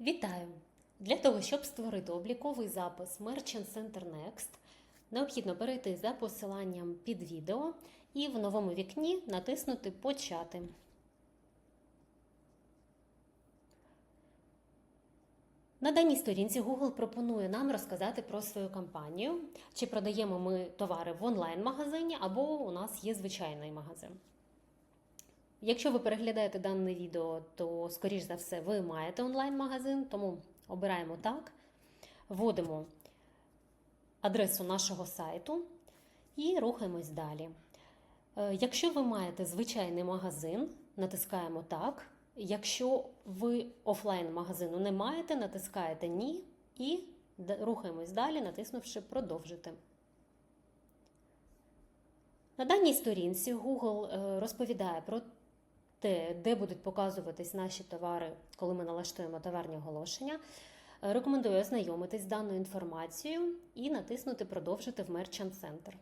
Вітаю! Для того, щоб створити обліковий запис Merchant Center Next, необхідно перейти за посиланням під відео і в новому вікні натиснути Почати. На даній сторінці Google пропонує нам розказати про свою компанію, чи продаємо ми товари в онлайн-магазині або у нас є звичайний магазин. Якщо ви переглядаєте дане відео, то, скоріш за все, ви маєте онлайн-магазин, тому обираємо так, вводимо адресу нашого сайту і рухаємось далі. Е, Якщо ви маєте звичайний магазин, натискаємо так. Якщо ви офлайн магазину не маєте, натискаєте ні і рухаємось далі, натиснувши продовжити. На даній сторінці Google е, розповідає про те, де будуть показуватись наші товари, коли ми налаштуємо товарні оголошення. Е, Рекомендую ознайомитись з даною інформацією і натиснути Продовжити в Merchant Center.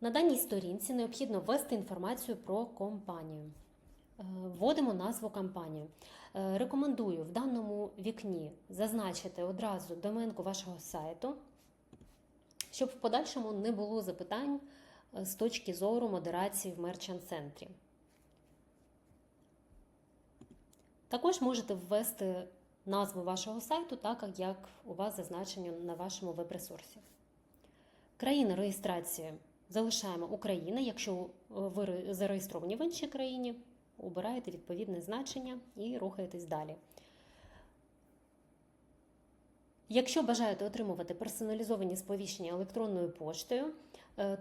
На даній сторінці необхідно ввести інформацію про компанію. Е, Вводимо назву компанії. Е, Рекомендую в даному вікні зазначити одразу доменку вашого сайту, щоб в подальшому не було запитань з точки зору модерації в Merchant центрі. Також можете ввести назву вашого сайту, так як у вас зазначено на вашому веб-ресурсі. Країна реєстрації залишаємо Україна. Якщо ви зареєстровані в іншій країні, обираєте відповідне значення і рухаєтесь далі. Якщо бажаєте отримувати персоналізовані сповіщення електронною поштою, е,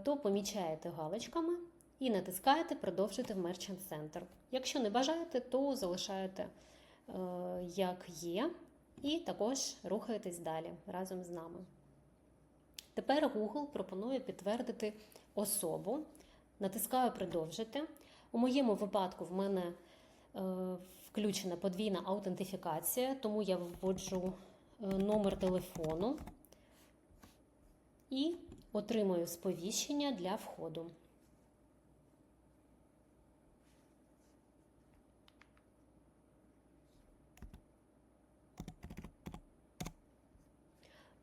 то помічаєте галочками і натискаєте Продовжити в Merchant Center. Якщо не бажаєте, то залишаєте е, як є, і також рухаєтесь далі разом з нами. Тепер Google пропонує підтвердити особу. Натискаю Продовжити. У моєму випадку в мене е, включена подвійна аутентифікація, тому я вводжу е, номер телефону і отримую сповіщення для входу.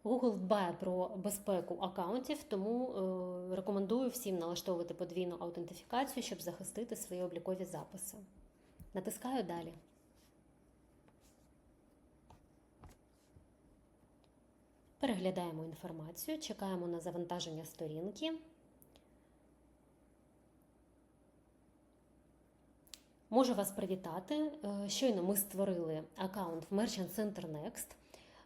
Google дбає про безпеку акаунтів, тому е, рекомендую всім налаштовувати подвійну аутентифікацію, щоб захистити свої облікові записи. Натискаю далі. Переглядаємо інформацію, чекаємо на завантаження сторінки. Можу вас привітати. Е, Щойно ми створили аккаунт в Merchant Center Next.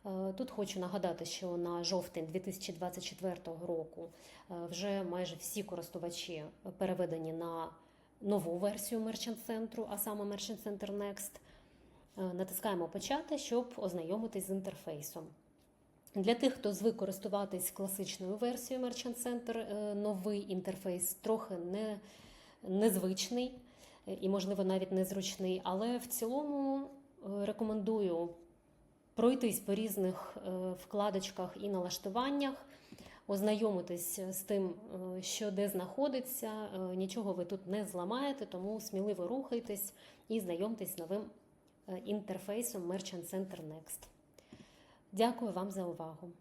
Е, Тут хочу нагадати, що на жовтень 2024 року е, вже майже всі користувачі переведені на нову версію Merchant Center, а саме Merchant Center Next. Натискаємо почати, щоб ознайомитись з інтерфейсом. Для тих, хто звик користуватись класичною версією Merchant Center, е, новий інтерфейс трохи не, незвичний е, і, можливо, навіть незручний, але в цілому е, рекомендую пройтись по різних вкладочках і налаштуваннях, ознайомитись з тим, що де знаходиться. Нічого ви тут не зламаєте, тому сміливо рухайтесь і знайомтесь з новим інтерфейсом Merchant Center Next. Дякую вам за увагу.